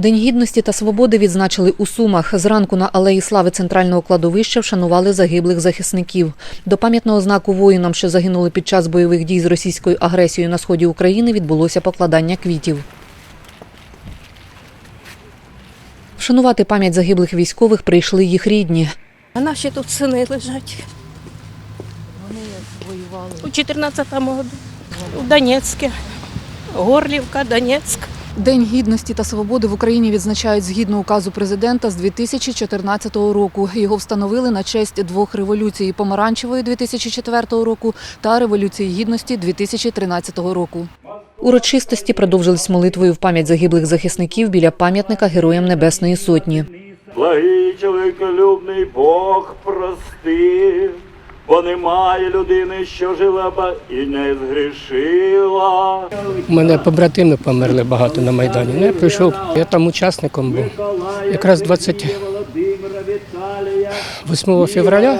День гідності та свободи відзначили у Сумах. Зранку на алеї слави центрального кладовища вшанували загиблих захисників. До пам'ятного знаку воїнам, що загинули під час бойових дій з російською агресією на сході України, відбулося покладання квітів. Вшанувати пам'ять загиблих військових прийшли їх рідні. А наші тут сини лежать. Вони воювали. У 14-му году. У Донецьке. Горлівка, Донецьк. День гідності та свободи в Україні відзначають згідно указу президента з 2014 року. Його встановили на честь двох революцій: помаранчевої 2004 року та революції гідності 2013 року. Урочистості продовжились молитвою в пам'ять загиблих захисників біля пам'ятника Героям Небесної Сотні. Благий чоловіколюбний Бог простив, бо немає людини, що жила б і не згрішила. У мене побратими померли багато на Майдані. Ну, я прийшов, я там учасником був. Якраз 28 февраля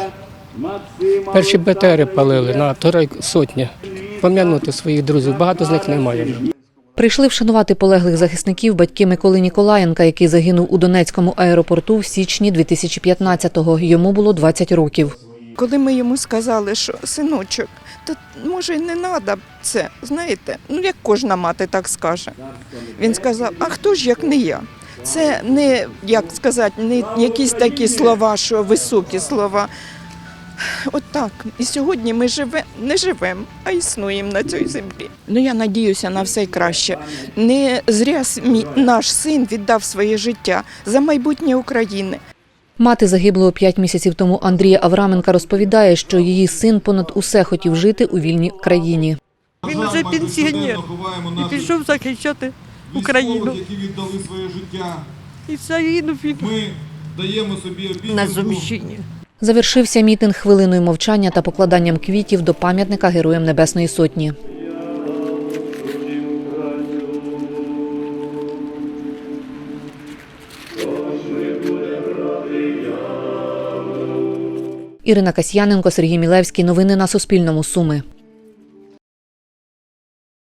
перші БТРи палили на второй сотні. Пом'янути своїх друзів, багато з них немає. Прийшли вшанувати полеглих захисників батьки Миколи Ніколаєнка, який загинув у Донецькому аеропорту в січні 2015-го. Йому було 20 років. Коли ми йому сказали, що синочок, то може й не треба це, знаєте, ну як кожна мати так скаже. Він сказав: а хто ж як не я? Це не як сказати, не якісь такі слова, що високі слова. От так. І сьогодні ми живе, не живемо, а існуємо на цій землі. Ну я надіюся на все краще. Не зря наш син віддав своє життя за майбутнє України. Мати загиблого п'ять місяців тому Андрія Авраменка розповідає, що її син понад усе хотів жити у вільній країні. Він вже пенсіонер і пішов захищати Україну. які віддали своє життя. І загинув він Ми даємо собі обіцянку. на Зумщині. Завершився мітинг хвилиною мовчання та покладанням квітів до пам'ятника Героям Небесної Сотні. Ірина Касьяненко, Сергій Мілевський. Новини на Суспільному. Суми.